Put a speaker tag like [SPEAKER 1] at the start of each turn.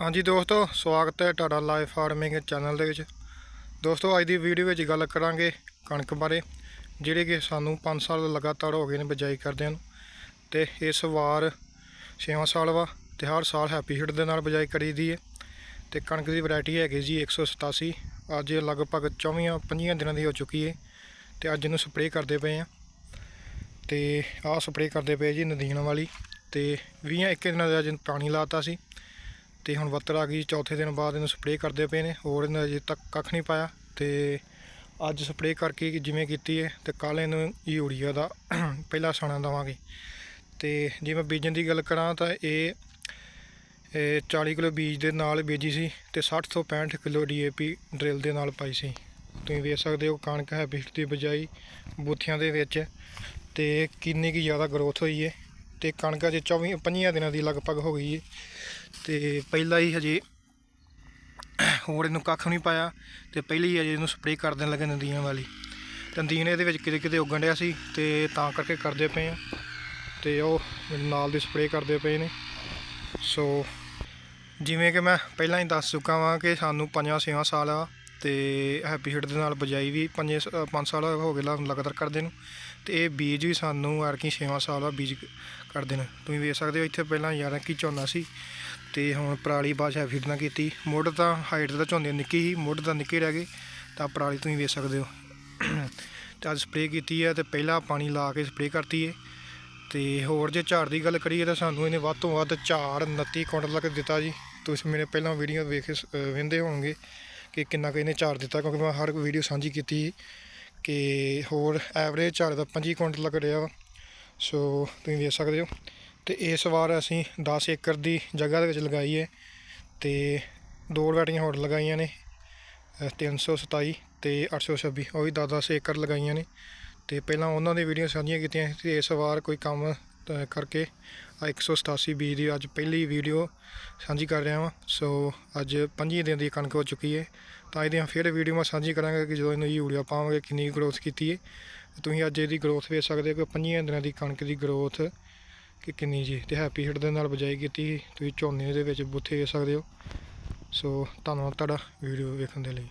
[SPEAKER 1] ਹਾਂਜੀ ਦੋਸਤੋ, ਸਵਾਗਤ ਹੈ ਤੁਹਾਡਾ ਲਾਈਫ ਫਾਰਮਿੰਗ ਚੈਨਲ ਦੇ ਵਿੱਚ। ਦੋਸਤੋ, ਅੱਜ ਦੀ ਵੀਡੀਓ ਵਿੱਚ ਗੱਲ ਕਰਾਂਗੇ ਕਣਕ ਬਾਰੇ, ਜਿਹੜੇ ਕਿ ਸਾਨੂੰ 5 ਸਾਲ ਲਗਾਤਾਰ ਹੋ ਗਏ ਨੇ ਬਿਜਾਈ ਕਰਦਿਆਂ ਨੂੰ। ਤੇ ਇਸ ਵਾਰ 6ਵਾਂ ਸਾਲ ਵਾ ਤੇ ਹਰ ਸਾਲ ਹੈਪੀ ਹਿੱਟ ਦੇ ਨਾਲ ਬਿਜਾਈ ਕਰੀਦੀ ਹੈ। ਤੇ ਕਣਕ ਦੀ ਵੈਰਾਈਟੀ ਹੈਗੀ ਜੀ 187 ਅੱਜ ਇਹ ਲਗਭਗ 24 25 ਦਿਨਾਂ ਦੀ ਹੋ ਚੁੱਕੀ ਹੈ ਤੇ ਅੱਜ ਇਹਨੂੰ ਸਪਰੇਅ ਕਰਦੇ ਪਏ ਆ ਤੇ ਆਹ ਸਪਰੇਅ ਕਰਦੇ ਪਏ ਜੀ ਨਦੀਨ ਵਾਲੀ। ਤੇ 20 21 ਦਿਨਾਂ ਦਾ ਅੱਜ ਪਾਣੀ ਲਾਤਾ ਸੀ। ਤੇ ਹੁਣ ਵੱਤਰ ਆ ਗਈ, ਚੌਥੇ ਦਿਨ ਬਾਅਦ ਇਹਨੂੰ ਸਪਰੇਅ ਕਰਦੇ ਪਏ ਨੇ, ਹੋਰ ਇਹਨੇ ਅਜੇ ਤੱਕ ਕੱਖ ਨਹੀਂ ਪਾਇਆ ਤੇ ਅੱਜ ਸਪਰੇਅ ਕਰਕੇ ਜਿਵੇਂ ਕੀਤੀ ਹੈ ਤੇ ਕੱਲ੍ਹ ਇਹਨੂੰ ਯੂਰੀਆ ਦਾ ਪਹਿਲਾ ਸਾਣਾ ਦਵਾਂਗੇ। ਤੇ ਜੇ ਮੈਂ ਬੀਜਣ ਦੀ ਗੱਲ ਕਰਾਂ ਤਾਂ ਇਹ ਇਹ 40 ਕਿਲੋ ਬੀਜ ਦੇ ਨਾਲ ਬੀਜੀ ਸੀ ਤੇ 60 ਤੋਂ 65 ਕਿਲੋ ਡੀਏਪੀ ਡਰਿਲ ਦੇ ਨਾਲ ਪਾਈ ਸੀ। ਤੁਸੀਂ ਵੇਖ ਸਕਦੇ ਹੋ ਕਣਕ ਹੈ ਬਿਟ ਦੀ ਬਜਾਈ ਬੂਥੀਆਂ ਦੇ ਵਿੱਚ ਤੇ ਕਿੰਨੀ ਕੀ ਜ਼ਿਆਦਾ ਗਰੋਥ ਹੋਈ ਹੈ ਤੇ ਕਣਕ ਅਜੇ 24 25 ਦਿਨਾਂ ਦੀ ਲਗਭਗ ਹੋ ਗਈ ਹੈ ਤੇ ਪਹਿਲਾਂ ਹੀ ਹਜੇ ਹੋਰ ਇਹਨੂੰ ਕੱਖ ਨਹੀਂ ਪਾਇਆ ਤੇ ਪਹਿਲੀ ਹੀ ਅਜੇ ਇਹਨੂੰ ਸਪਰੇਅ ਕਰ ਦੇਣ ਲੱਗੇ ਨਦੀਆਂ ਵਾਲੀ। ਤੇ ਇਹਦੇ ਵਿੱਚ ਕਿਤੇ ਕਿਤੇ ਉੱਗਣ ਡਿਆ ਸੀ ਤੇ ਤਾਂ ਕਰਕੇ ਕਰਦੇ ਪਏ ਆ। ਤੇ ਉਹ ਨਾਲ ਦੀ ਸਪਰੇਅ ਕਰਦੇ ਪਏ ਨੇ। ਸੋ ਜਿਵੇਂ ਕਿ ਮੈਂ ਪਹਿਲਾਂ ਹੀ ਦੱਸ ਚੁੱਕਾ ਵਾਂ ਕਿ ਸਾਨੂੰ ਪੰਜਾਂ ਛੇਵਾਂ ਸਾਲ ਆ। ਤੇ ਹੈਪੀ ਹਿੱਟ ਦੇ ਨਾਲ ਬਜਾਈ ਵੀ ਪੰਜੇ ਸ- ਅ, ਪੰਜ ਸਾਲ ਹੋ ਗਏ ਲਾ- ਲਗਾਤਾਰ ਕਰਦੇ ਨੂੰ। ਤੇ ਇਹ ਬੀਜ ਵੀ ਸਾਨੂੰ ਆਰਕੀ ਛੇਵਾਂ ਸਾਲ ਆ ਬੀਜ ਕਰਦੇ ਨੇ। ਤੁਸੀਂ ਵੇਖ ਸਕਦੇ ਹੋ ਇੱਥੇ ਪਹਿਲਾਂ ਯਾਰਾਂ ਕੀ ਝੋਨਾ ਸੀ। ਤੇ ਹੁਣ ਪਰਾਲੀ ਬਾਅਦ ਹੈਪੀ ਹਿੱਟ ਨਾਲ ਕੀਤੀ। ਮੁੱਢ ਤਾਂ ਹਾਈਟ ਦਾ ਝੋਨੇ ਨਿੱਕੀ ਸੀ ਮੁੱਢ ਤਾਂ ਨਿੱਕੇ ਰਹਿ ਗਏ। ਤਾਂ ਪਰਾਲੀ ਤੁਸੀਂ ਵੇਖ ਸਕਦੇ ਹੋ। ਤੇ ਅੱਜ ਸਪਰੇਅ ਕੀਤੀ ਹੈ ਤੇ ਪਹਿਲਾਂ ਪਾਣੀ ਲਾ ਕੇ ਸਪਰੇਅ ਕਰਤੀ ਹੈ ਤੇ ਹੋਰ ਜੇ ਝਾੜ ਦੀ ਗੱਲ ਕਰੀਏ ਤਾਂ ਸਾਨੂੰ ਇਹਨੇ ਵੱਧ ਤੋਂ ਵੱਧ ਝਾੜ 29 ਕੁਇੰਟਲ ਤੱਕ ਦਿੱਤਾ ਜੀ। ਤੁਸੀਂ ਮੇਰੇ ਪਹਿਲਾਂ ਵੀਡੀਓ ਵੇਖ ਵੇਂਦੇ ਹੋਣਗੇ ਕਿ ਕਿੰਨਾ ਕੁ ਇਹਨੇ ਝਾੜ ਦਿੱਤਾ ਕਿਉਂਕਿ ਮੈਂ ਹਰ ਵੀਡੀਓ ਸਾਂਝੀ ਕੀਤੀ ਕਿ ਹੋਰ ਐਵਰੇਜ ਝਾੜ ਦਾ 25 ਕੁਇੰਟਲ ਲੱਗ ਰਿਹਾ ਵਾ। ਸੋ ਤੁਸੀਂ ਵੇਖ ਸਕਦੇ ਹੋ। ਤੇ ਇਸ ਵਾਰ ਅਸੀਂ 10 ਏਕੜ ਦੀ ਜਗ੍ਹਾ ਦੇ ਵਿੱਚ ਲਗਾਈ ਹੈ ਤੇ ਦੋ ਵੈਟੀਆਂ ਹੋਰ ਲਗਾਈਆਂ ਨੇ ਅ, 327 ਤੇ 826 ਉਹ ਵੀ 10-10 ਏਕੜ ਲਗਾਈਆਂ ਨੇ। ਤੇ ਪਹਿਲਾਂ ਉਹਨਾਂ ਦੀ ਵੀਡੀਓ ਸਾਂਝੀਆਂ ਕੀਤੀਆਂ ਸੀ ਤੇ ਇਸ ਵਾਰ ਕੋਈ ਕੰਮ ਕਰਕੇ ਆਹ 187 ਬੀਜ ਦੀ ਅੱਜ ਪਹਿਲੀ ਵੀਡੀਓ ਸਾਂਝੀ ਕਰ ਰਿਹਾ ਵਾਂ। ਸੋ ਅੱਜ 25 ਦਿਨ ਦੀ ਕਣਕ ਹੋ ਚੁੱਕੀ ਹੈ ਤਾਂ ਇਹਦੀਆਂ ਫਿਰ ਵੀਡੀਓ ਮੈਂ ਸਾਂਝੀ ਕਰਾਂਗਾ ਕਿ ਜਦੋਂ ਇਹਨੂੰ ਯੂਰੀਆ ਪਾਵਾਂਗੇ, ਕਿੰਨੀ ਗਰੋਥ ਕੀਤੀ ਹੈ ਤੁਸੀਂ ਅੱਜ ਇਹਦੀ ਗਰੋਥ ਵੇਖ ਸਕਦੇ ਹੋ ਕਿ 25 ਦਿਨਾਂ ਦੀ ਕਣਕ ਦੀ ਗਰੋਥ ਕਿ ਕਿੰਨੀ ਜੀ। ਤੇ ਹੈਪੀ ਹਿੱਟ ਦੇ ਨਾਲ ਬਜਾਈ ਕੀਤੀ ਸੀ। ਤੁਸੀਂ ਝੋਨੇ ਦੇ ਵਿੱਚ ਬੁੱਥੇ ਵੇਖ ਸਕਦੇ ਹੋ। ਸੋ ਧੰਨਵਾਦ ਤੁਹਾਡਾ ਵੀਡੀਓ ਵੇਖਣ ਦੇ ਲਈ।